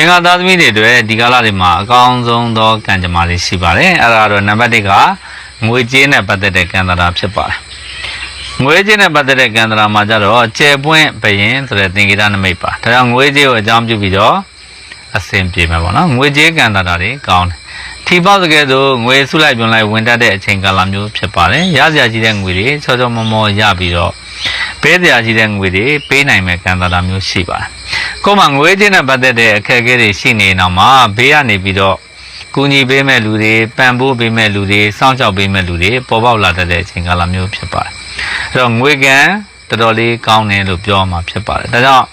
င်္ဂါသားသမီးတွေအတွက်ဒီကာလတွေမှာအကောင်းဆုံးသောကံကြမ္မာလေးရှိပါတယ်အဲ့ဒါတော့နံပါတ်1ကငွေကြေးနဲ့ပတ်သက်တဲ့ကံတရာဖြစ်ပါတယ်ငွေကြေးနဲ့ပတ်သက်တဲ့ကံတရာမှာကြတော့ကျယ်ပွင့်ဘယင်ဆိုတဲ့သင်္ကေတနမိတ်ပါဒါကြောင့်ငွေကြေးကိုအကြောင်းပြုပြီးတော့အဆင်ပြေမှာပေါ့နော်ငွေကြေးကံတရာတွေကောင်းတယ်ထီပေါက်တကယ်ဆိုငွေဆုလိုက်ပြုံလိုက်ဝင်တတ်တဲ့အချိန်ကာလမျိုးဖြစ်ပါတယ်ရစရာကြီးတဲ့ငွေတွေချောချောမောမောရပြီးတော့ပေးစရာကြီးတဲ့ငွေတွေပေးနိုင်မဲ့ကံတရာမျိုးရှိပါတယ် ကိုယ်မှာငွေကြေးနဲ့ပတ်သက်တဲ့အခက်အခဲတွေရှိနေတော့မှဘေးကနေပြီးတော့ကူညီပေးမဲ့လူတွေပံ့ပိုးပေးမဲ့လူတွေစောင့်ရှောက်ပေးမဲ့လူတွေပေါ်ပေါက်လာတတ်တဲ့အချိန်ကာလမျိုးဖြစ်ပါတယ်အဲ့တော့ငွေကံတော်တော်လေးကောင်းတယ်လို့ပြောမှာဖြစ်ပါတယ်ဒါကြောင့်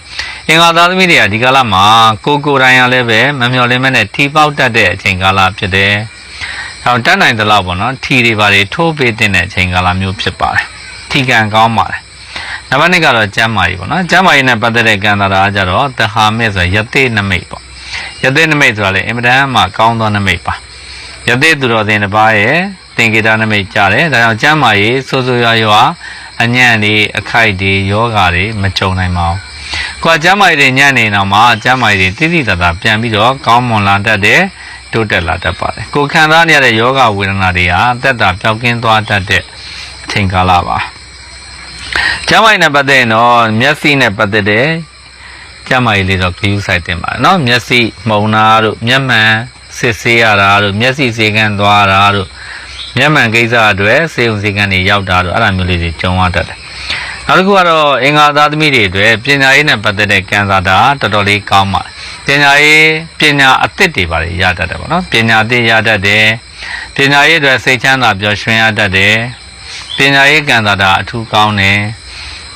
အင်္ဂါသားသမီးတွေကဒီကာလမှာကိုယ်ကိုယ်တိုင်ရလည်းပဲမမျှော်လင့်မဲ့နဲ့ထီပေါက်တတ်တဲ့အချိန်ကာလဖြစ်တယ်။ဟောတတ်နိုင်သလောက်ပေါ့နော်ထီတွေပါတွေထိုးပေးတဲ့အချိန်ကာလမျိုးဖြစ်ပါတယ်။ထီကံကောင်းပါတယ်။ နံပါတ်2ကတော့ကျမ်းမာရေးပေါ့နော်။ကျမ်းမာရေးနဲ့ပတ်သက်တဲ့ကံတာရာကြတော့တဟာမဲ့ဆိုရယသိနမိတ်ပေါ့။ယသိနမိတ်ဆိုတာလေအင်မတန်မှကောင်းသောနမိတ်ပါ။ယသိသူတော်စင်တစ်ပါးရဲ့သင်္ကေတနမိတ်ကြတယ်။ဒါကြောင့်ကျမ်းမာရေးဆိုးဆိုးရွားရွားအညံ့တွေအခိုက်တွေယောဂါတွေမကြုံနိုင်ပါဘူး။ကိုယ်ကျမ်းမာရေးတွေညံ့နေတော့မှကျမ်းမာရေးတွေတိတိတသာပြန်ပြီးတော့ကောင်းမွန်လာတတ်တယ်တိုးတက်လာတတ်ပါတယ်။ကိုယ်ခံစားနေရတဲ့ယောဂဝေဒနာတွေဟာတက်တာပျောက်ကင်းသွားတတ်တဲ့အချိန်ကာလပါ။ ကျမ်းမာရေးနဲ့ပတ်သက်ရင်တော့မျက်စိနဲ့ပတ်သက်တဲ့ကျမ်းမာရေးလေးတော့ဂရုစိုက်တင်ပါတယ်နော်။မျက်စိမှုံနာတို့မျက်မှန်စစ်ဆေးရတာတို့မျက်စိစေကန်းသွားတာတို့မျက်မှန်ကိစ္စအတွက်စေုံစေကန်းတွေရောက်တာတို့အဲ့လိုမျိုးလေးတွေကြုံရတတ်တယ်။နောက်တစ်ခုကတော့အင်္ဂါသားသမီးတွေအတွက်ပညာရေးနဲ့ပတ်သက်တဲ့ကံစားတာတော်တော်လေးကောင်းပါတယ်။ပညာရေးပညာအသစ်တွေပါလေရတတ်တယ်ပေါ့နော်။ပညာအသစ်ရတတ်တယ်။ပညာရေးအတွက်စိတ်ချမ်းသာပျော်ရွှင်ရတတ်တယ်။ပညာရေးကံစားတာအထူးကောင်းတယ်။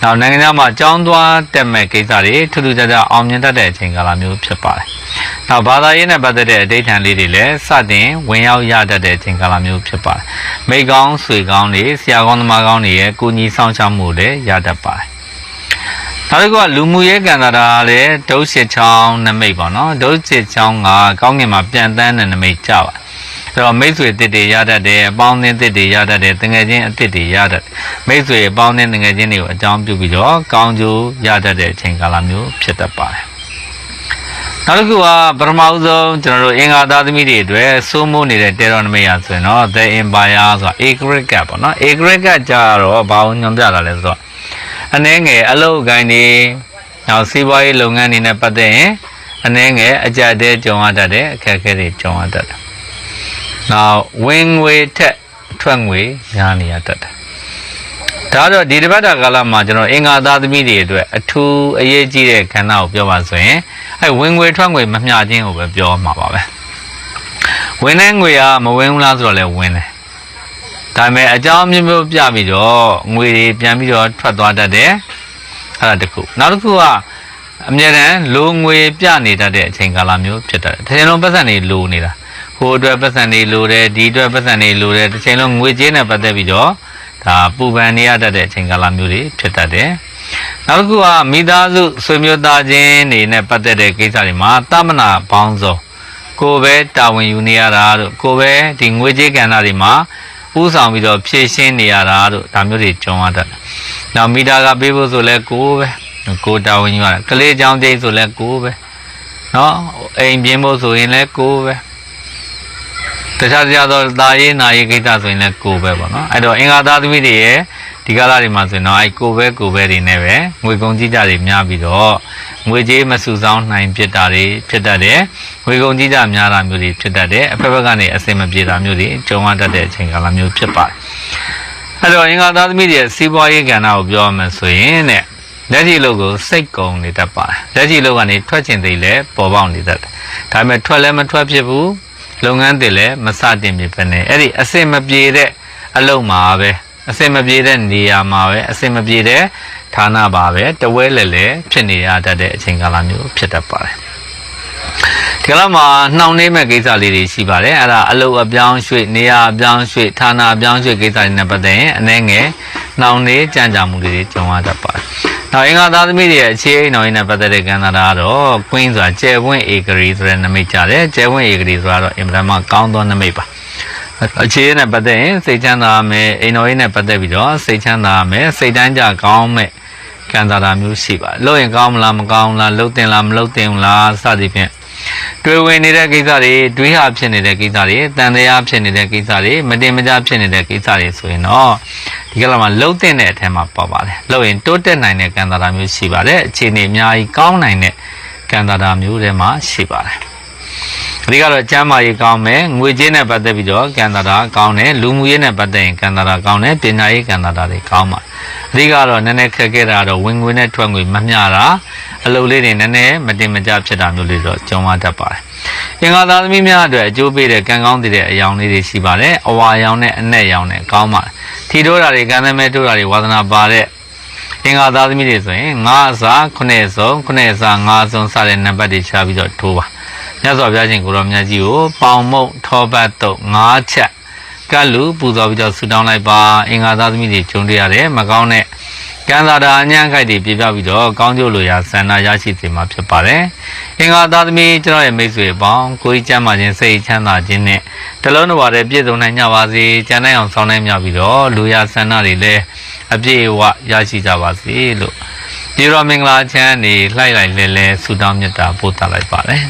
နောက်နိုင်ငံခြားမှာကြောင်းသွားတက်မဲ့ကိစ္စတွေထူးထူးခြားခြားအောင်မြင်တတ်တဲ့အချိန်ကာလမျိုးဖြစ်ပါတယ်။နောက်ဘာသာရေးနဲ့ပတ်သက်တဲ့အဋိဌာန်လေးတွေလည်းစတင်ဝင်ရောက်ရတတ်တဲ့အချိန်ကာလမျိုးဖြစ်ပါတယ်။မိကောင်းဆွေကောင်းတွေဆရာကောင်းသမားကောင်းတွေရဲ့ကိုကြီးဆောင်ရှောက်မှုတွေရတတ်ပါတယ်။နောက်တစ်ခုကလူမှုရေးကံတာတာလည်းဒုတ်စစ်ချောင်းနမိတ်ပေါ့နော်ဒုတ်စစ်ချောင်းကကောင်းကင်မှာပြန်တန်းတဲ့နမိတ်ကြပါ အဲ့တော့မိတ်ဆွေတစ်တွေရတတ်တယ်အပေါင်းအသင်းတစ်တွေရတတ်တယ်တငယ်ချင်းအတစ်တွေရတတ်တယ်မိတ်ဆွေအပေါင်းအသင်းတငယ်ချင်းတွေကိုအကြောင်းပြုပြီးတော့ကောင်းကျိုးရတတ်တဲ့အချိန်ကာလမျိုးဖြစ်တတ်ပါတယ်နောက်တစ်ခုကပထမဦးဆုံးကျွန်တော်တို့အင်္ဂါသားသမီးတွေအတွက်စိုးမိုးနေတဲ့တေရောနမိတ်ရဆိုရင်တော့ The Empire ဆိုတာ A Great Gap ပေါ့နော် A Great Gap ကြတော့ဘာလို့ညွှန်ပြတာလဲဆိုတော့အနည်းငယ်အလုပ်အကိုင်းတွေနောက်စီးပွားရေးလုပ်ငန်းတွေနဲ့ပတ်သက်ရင်အနည်းငယ်အကြက်တဲကြုံရတတ်တဲ့အခက်အခဲတွေကြုံရတတ်တယ် နောက်ဝင်ငွေထက်ထွက်ငွေများနေရတတ်တယ်ဒါတော့ဒီတစ်ပတ်တာကာလမှာကျွန်တော်အင်္ဂါသားသမီးတွေအတွက်အထူးအရေးကြီးတဲ့ခန္ဓာကိုပြောပါဆိုရင်အဲဝင်ငွေထွက်ငွေမမျှခြင်းကိုပဲပြောမှာပါပဲဝင်တဲ့ငွေကမဝင်ဘူးလားဆိုတော့လည်းဝင်တယ်ဒါပေမဲ့အကြောင်းမျိုးမျိုးပြပြီးတော့ငွေတွေပြန်ပြီးတော့ထွက်သွားတတ်တယ်အဲ့ဒါတစ်ခုနောက်တစ်ခုကအမြဲတမ်းလိုငွေပြနေတတ်တဲ့အချိန်ကာလမျိုးဖြစ်တတ်တယ်တစ်ချိန်လုံးပတ်စံတွေလိုနေတာ ဟိုအတွက်ပတ်စံတွေလိုတယ်ဒီအတွက်ပတ်စံတွေလိုတယ်တစ်ချိန်လုံးငွေကြေးနဲ့ပတ်သက်ပြီးတော့ဒါပူပန်နေရတတ်တဲ့အချိန်ကာလမျိုးတွေဖြစ်တတ်တယ်နောက်တစ်ခုကမိသားစုဆွေမျိုးသားချင်းတွေနဲ့ပတ်သက်တဲ့ကိစ္စတွေမှာတမနာပေါင်းစုံကိုယ်ပဲတာဝန်ယူနေရတာတို့ကိုယ်ပဲဒီငွေကြေးကဏ္ဍတွေမှာဥဆောင်ပြီးတော့ဖြည့်ရှင်းနေရတာတို့ဒါမျိုးတွေကြုံရတတ်တယ်။နောက်မိသားကပေးဖို့ဆိုလဲကိုယ်ပဲကိုယ်တာဝန်ယူရတာကလေးချောင်းတိတ်ဆိုလဲကိုယ်ပဲနော်အိမ်ပြင်းဖို့ဆိုရင်လဲကိုယ်ပဲ တခြားတခြားသောဒါရေးနာရေးကိစ္စဆိုရင်လဲကိုယ်ပဲပေါ့နော်အဲ့တော့အင်္ဂါသားသမီးတွေရဲ့ဒီကာလတွေမှာဆိုရင်တော့အဲ့ကိုယ်ပဲကိုယ်ပဲတွေနဲ့ပဲငွေကုန်ကြီးကြတွေများပြီးတော့ငွေကြေးမစုဆောင်းနိုင်ဖြစ်တာတွေဖြစ်တတ်တယ်ငွေကုန်ကြီးကြများတာမျိုးတွေဖြစ်တတ်တယ်အဖက်ဖက်ကနေအစင်မပြေတာမျိုးတွေကြုံရတတ်တဲ့အချိန်ကာလမျိုးဖြစ်ပါတယ်အဲ့တော့အင်္ဂါသားသမီးတွေရဲ့စီးပွားရေးကဏ္ဍကိုပြောရမယ်ဆိုရင်တဲ့လက်ရှိလုပ်ကိုစိတ်ကုံနေတတ်ပါတယ်လက်ရှိလုပ်ကနေထွက်ချင်သေးလဲပေါ်ပေါက်နေတတ်တယ်ဒါပေမဲ့ထွက်လဲမထွက်ဖြစ်ဘူး လုပ်ငန်းတွေလည်းမစတင်ဖြစ်ပဲနဲ့အဲ့ဒီအစင်မပြေတဲ့အလုပ်မှာပဲအစင်မပြေတဲ့နေရာမှာပဲအစင်မပြေတဲ့ဌာနပါပဲတဝဲလဲလဲဖြစ်နေရတတ်တဲ့အချိန်ကာလမျိုးဖြစ်တတ်ပါတယ်ဒီကလာမှာနှောင့်နှေးမဲ့ကိစ္စလေးတွေရှိပါတယ်အဲ့ဒါအလုပ်အပြောင်းရွှေ့နေရာအပြောင်းရွှေ့ဌာနအပြောင်းရွှေ့ကိစ္စတွေနဲ့ပတ်သက်ရင်အနည်းငယ် နှောင့်နှေးကြံ့ကြာမှုတွေကြုံရတတ်ပါတယ်နောက်အင်္ဂါသားသမီးတွေရဲ့အခြေအိမ်တော်ရင်းနဲ့ပတ်သက်တဲ့ကံတာကတော့ Queen ဆိုတာကျယ်ဝင့်ဧကရီဆိုတဲ့နမိတ်ကြတယ်ကျယ်ဝင့်ဧကရီဆိုတာတော့အင်မတန်မှကောင်းသောနမိတ်ပါအခြေအနေနဲ့ပတ်သက်ရင်စိတ်ချမ်းသာမယ်အိမ်တော်ရေးနဲ့ပတ်သက်ပြီးတော့စိတ်ချမ်းသာမယ်စိတ်တန်းကြကောင်းမယ်ကံတာတာမျိုးရှိပါတယ်လို့ရင်ကောင်းမလားမကောင်းလားလှုပ်တင်လားမလှုပ်တင်ဘူးလားစသည်ဖြင့် တွေ့ဝင်နေတဲ့ကိစ္စတွေတွေးဟာဖြစ်နေတဲ့ကိစ္စတွေတန်တရားဖြစ်နေတဲ့ကိစ္စတွေမတင်မကြဖြစ်နေတဲ့ကိစ္စတွေဆိုရင်တော့ဒီကလာမှာလှုပ်တဲ့အထက်မှာပေါ့ပါတယ်လှုပ်ရင်တိုးတက်နိုင်တဲ့ကံတာတာမျိုးရှိပါတယ်အခြေအနေအများကြီးကောင်းနိုင်တဲ့ကံတာတာမျိုးတွေမှာရှိပါတယ် အဓိကတော့ကျမ်းမာရေးကောင်းမယ်ငွေကြေးနဲ့ပတ်သက်ပြီးတော့ကံတာတာကောင်းတယ်လူမှုရေးနဲ့ပတ်သက်ရင်ကံတာတာကောင်းတယ်ပညာရေးကံတာတာတွေကောင်းပါအဓိကတော့နည်းနည်းခက်ခဲတာတော့ဝင်ငွေနဲ့ထွက်ငွေမမျှတာအလုပ်လေးတွေနည်းနည်းမတင်မကြဖြစ်တာမျိုးလေးတော့ကြုံရတတ်ပါတယ်အင်္ဂါသားသမီးများအတွက်အကျိုးပေးတဲ့ကံကောင်းတဲ့အယောင်လေးတွေရှိပါတယ်အဝါရောင်နဲ့အနက်ရောင်နဲ့ကောင်းပါတယ်ထီတိုးတာတွေကံသမဲတိုးတာတွေဝါသနာပါတဲ့အင်္ဂါသားသမီးတွေဆိုရင်9အစား9စုံ9အစား9စုံစတဲ့နံပါတ်တွေချပြီးတော့ထိုးပါ မြတ်စွာဘုရားရှင်ကိုရောမြတ်ကြီးကိုပေါင်မုတ်ထောပတ်တုတ်9ချက်ကတ်လူပူဇော်ပြီးတော့ဆုတောင်းလိုက်ပါအင်္ဂါသားသမီးတွေဂျုံတရတယ်မကောင်းတဲ့ကံသာတာအညံ့ခိုက်တွေပြပြပြီးတော့ကောင်းကျိုးလိုရာဆန္ဒရရှိစေမှာဖြစ်ပါတယ်အင်္ဂါသားသမီးကျွန်တော်ရဲ့မိတ်ဆွေပေါင်းကိုကြီးချမ်းသာခြင်းစိတ်ချမ်းသာခြင်းနဲ့တလုံးတစ်ပါးတည်းပြည့်စုံနိုင်ကြပါစေကျန်နိုင်အောင်ဆောင်နိုင်ကြပြီးတော့လူရာဆန္ဒတွေလည်းအပြည့်အဝရရှိကြပါစေလို့ဒီရောမင်္ဂလာချမ်းနေလှိုက်လိုက်လဲလဲဆုတောင်းမြတ်တာပို့သလိုက်ပါတယ်